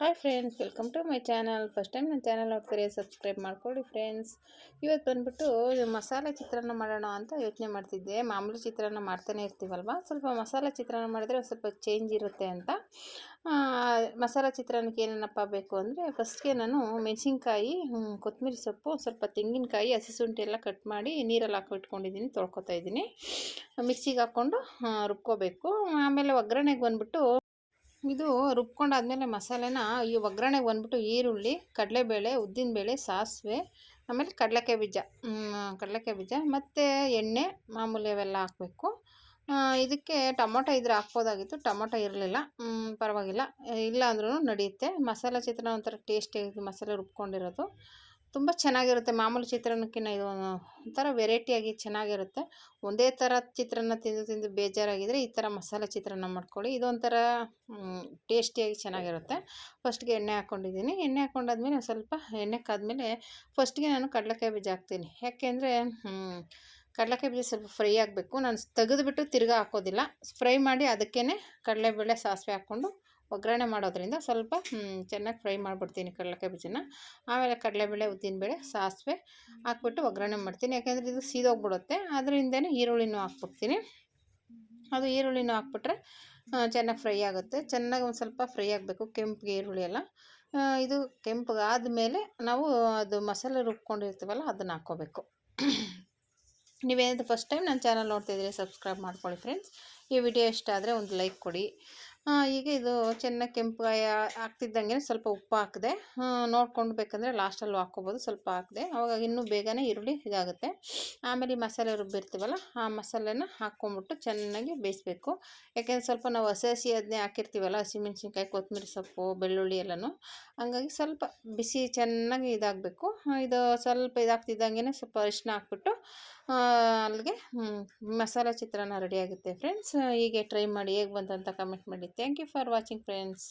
Hi friends, welcome to my channel. First time ನನ್ನ channel ನೋಡ್ತೀರಿ, subscribe ಮಾಡ್ಕೊಳ್ಳಿ friends. ಇವತ್ತು ಬಂದುಬಿಟ್ಟು ಮಸಾಲೆ ಚಿತ್ರಾನ್ನ ಮಾಡೋಣ ಅಂತ ಯೋಚನೆ ಮಾಡ್ತಿದ್ದೆ. ಮಾಮೂಲಿ ಚಿತ್ರಾನ್ನ ಮಾಡ್ತಾನೆ ಇರ್ತೀವಲ್ವ? ಸ್ವಲ್ಪ ಮಸಾಲೆ ಚಿತ್ರಾನ್ನ ಮಾಡಿದ್ರೆ ಸ್ವಲ್ಪ ಚೇಂಜ್ ಇರುತ್ತೆ ಅಂತ. ಮಸಾಲೆ ಚಿತ್ರಾನ್ನಕ್ಕೆ ಏನೇನಪ್ಪ ಬೇಕು ಅಂದರೆ ಫಸ್ಟ್ಗೆ ನಾನು ಮೆಣಸಿನ್ಕಾಯಿ ಕೊತ್ತಂಬರಿ ಸೊಪ್ಪು, ಸ್ವಲ್ಪ ತೆಂಗಿನಕಾಯಿ, ಹಸಿ ಶುಂಠಿ ಎಲ್ಲ ಕಟ್ ಮಾಡಿ ನೀರಲ್ಲಿ ಹಾಕಿ ಇಟ್ಕೊಂಡಿದ್ದೀನಿ, ತೊಳ್ಕೊತಾ ಇದ್ದೀನಿ. ಮಿಕ್ಸಿಗೆ ಹಾಕ್ಕೊಂಡು ರುಬ್ಕೋಬೇಕು. ಆಮೇಲೆ ಒಗ್ಗರಣೆಗೆ ಬಂದುಬಿಟ್ಟು ಇದು ರುಬ್ಕೊಂಡಾದಮೇಲೆ ಮಸಾಲೆನ ಈ ಒಗ್ಗರಣೆಗೆ ಬಂದ್ಬಿಟ್ಟು ಈರುಳ್ಳಿ, ಕಡಲೆಬೇಳೆ ಉದ್ದಿನಬೇಳೆ ಸಾಸಿವೆ, ಆಮೇಲೆ ಕಡಲೆಕಾಯಿ ಬೀಜ. ಕಡಲೆಕಾಯಿ ಬೀಜ ಮತ್ತು ಎಣ್ಣೆ ಮಾಮೂಲಿ ಅವೆಲ್ಲ ಹಾಕಬೇಕು. ಇದಕ್ಕೆ ಟೊಮೊಟೊ ಇದ್ರೆ ಹಾಕ್ಬೋದಾಗಿತ್ತು. ಟೊಮೊಟೊ ಇರಲಿಲ್ಲ. ಪರವಾಗಿಲ್ಲ. ಇಲ್ಲ ಅಂದ್ರೂ ನಡೆಯುತ್ತೆ. ಮಸಾಲೆ ಚಿತ್ರಾನ್ನ ಒಂಥರ ಟೇಸ್ಟಿಯಾಗಿ ಮಸಾಲೆ ರುಬ್ಕೊಂಡಿರೋದು. ತುಂಬ ಚೆನ್ನಾಗಿರುತ್ತೆ. ಮಾಮೂಲಿ ಚಿತ್ರಾನ್ನಕ್ಕಿಂತ ಇದು ಒಂಥರ ವೆರೈಟಿಯಾಗಿ ಚೆನ್ನಾಗಿರುತ್ತೆ. ಒಂದೇ ಥರ ಚಿತ್ರಾನ್ನ ತಿಂದು ತಿಂದು ಬೇಜಾರಾಗಿದ್ದರೆ ಈ ಥರ ಮಸಾಲೆ ಚಿತ್ರಾನ್ನ ಮಾಡ್ಕೊಳ್ಳಿ. ಇದೊಂಥರ ಟೇಸ್ಟಿಯಾಗಿ ಚೆನ್ನಾಗಿರುತ್ತೆ. ಫಸ್ಟ್ಗೆ ಎಣ್ಣೆ ಹಾಕ್ಕೊಂಡಿದ್ದೀನಿ ಎಣ್ಣೆ ಹಾಕ್ಕೊಂಡಾದ್ಮೇಲೆ ಸ್ವಲ್ಪ ಎಣ್ಣೆ ಕಾದ್ಮೇಲೆ ಫಸ್ಟ್ಗೆ ನಾನು ಕಡಲೆಕಾಯಿ ಬೀಜ ಹಾಕ್ತೀನಿ. ಯಾಕೆಂದರೆ ಕಡಲೆಕಾಯಿ ಬೀಜ ಸ್ವಲ್ಪ ಫ್ರೈ ಆಗಬೇಕು. ನಾನು ತೆಗೆದುಬಿಟ್ಟು ತಿರ್ಗಾ ಹಾಕೋದಿಲ್ಲ. ಫ್ರೈ ಮಾಡಿ ಅದಕ್ಕೇ ಕಡಲೆಬೇಳೆ ಸಾಸಿವೆ ಹಾಕ್ಕೊಂಡು ಒಗ್ಗರಣೆ ಮಾಡೋದ್ರಿಂದ ಸ್ವಲ್ಪ ಚೆನ್ನಾಗಿ ಫ್ರೈ ಮಾಡಿಬಿಡ್ತೀನಿ ಕಡಲೆಕಾಯಿ ಬೀಜನ ಆಮೇಲೆ ಕಡಲೆಬೇಳೆ, ಉದ್ದಿನಬೇಳೆ, ಸಾಸಿವೆ ಹಾಕ್ಬಿಟ್ಟು ಒಗ್ಗರಣೆ ಮಾಡ್ತೀನಿ. ಯಾಕೆಂದರೆ ಇದು ಸೀದೋಗ್ಬಿಡುತ್ತೆ. ಅದರಿಂದನೇ ಈರುಳ್ಳಿನೂ ಹಾಕ್ಬಿಡ್ತೀನಿ. ಅದು ಈರುಳ್ಳಿನೂ ಹಾಕ್ಬಿಟ್ರೆ ಚೆನ್ನಾಗಿ ಫ್ರೈ ಆಗುತ್ತೆ. ಚೆನ್ನಾಗಿ ಒಂದು ಸ್ವಲ್ಪ ಫ್ರೈ ಆಗಬೇಕು, ಕೆಂಪಿಗೆ ಈರುಳ್ಳಿ ಎಲ್ಲ. ಇದು ಕೆಂಪಗಾದ ಮೇಲೆ ನಾವು ಅದು ಮಸಾಲೆ ರುಬ್ಕೊಂಡಿರ್ತೀವಲ್ಲ, ಅದನ್ನು ಹಾಕ್ಕೋಬೇಕು. ನೀವೇನಾದರೂ ಫಸ್ಟ್ ಟೈಮ್ ನನ್ನ ಚಾನಲ್ ನೋಡ್ತಿದ್ರೆ ಸಬ್ಸ್ಕ್ರೈಬ್ ಮಾಡ್ಕೊಳ್ಳಿ ಫ್ರೆಂಡ್ಸ್. ಈ ವಿಡಿಯೋ ಇಷ್ಟ ಆದರೆ ಒಂದು ಲೈಕ್ ಕೊಡಿ. ಈಗ ಇದು ಚೆನ್ನಾಗಿ ಕೆಂಪಗಾಯ ಆಗ್ತಿದ್ದಂಗೆ ಸ್ವಲ್ಪ ಉಪ್ಪು ಹಾಕಿದೆ ನೋಡ್ಕೊಂಡು ಬೇಕಂದರೆ ಲಾಸ್ಟಲ್ಲೂ ಹಾಕ್ಕೋಬೋದು, ಸ್ವಲ್ಪ ಹಾಕಿದೆ. ಅವಾಗ ಇನ್ನೂ ಬೇಗನೆ ಈರುಳ್ಳಿ ಇದಾಗುತ್ತೆ. ಆಮೇಲೆ ಈ ಮಸಾಲೆ ರುಬ್ಬಿರ್ತೀವಲ್ಲ, ಆ ಮಸಾಲೆನ ಹಾಕ್ಕೊಂಬಿಟ್ಟು ಚೆನ್ನಾಗಿ ಬೇಯಿಸ್ಬೇಕು. ಯಾಕೆಂದರೆ ಸ್ವಲ್ಪ ನಾವು ಹಸಿ ಹಸಿ ಅದನ್ನೇ ಹಾಕಿರ್ತೀವಲ್ಲ, ಹಸಿಮೆಣ್ಸಿನ್ಕಾಯಿ, ಕೊತ್ತಂಬರಿ ಸೊಪ್ಪು, ಬೆಳ್ಳುಳ್ಳಿ ಎಲ್ಲನೂ. ಹಂಗಾಗಿ ಸ್ವಲ್ಪ ಬಿಸಿ ಚೆನ್ನಾಗಿ ಇದಾಗಬೇಕು. ಇದು ಸ್ವಲ್ಪ ಇದಾಗ್ತಿದ್ದಂಗೆ ಸ್ವಲ್ಪ ಅರಿಶಿನ ಹಾಕ್ಬಿಟ್ಟು ಅಲ್ಲಿಗೆ ಮಸಾಲಾ ಚಿತ್ರಾನ್ನ ರೆಡಿ ಆಗುತ್ತೆ. ಫ್ರೆಂಡ್ಸ್ ಹೀಗೆ ಟ್ರೈ ಮಾಡಿ ಹೇಗೆ ಬಂತಂತ ಕಮೆಂಟ್ ಮಾಡಿ. Thank you for watching friends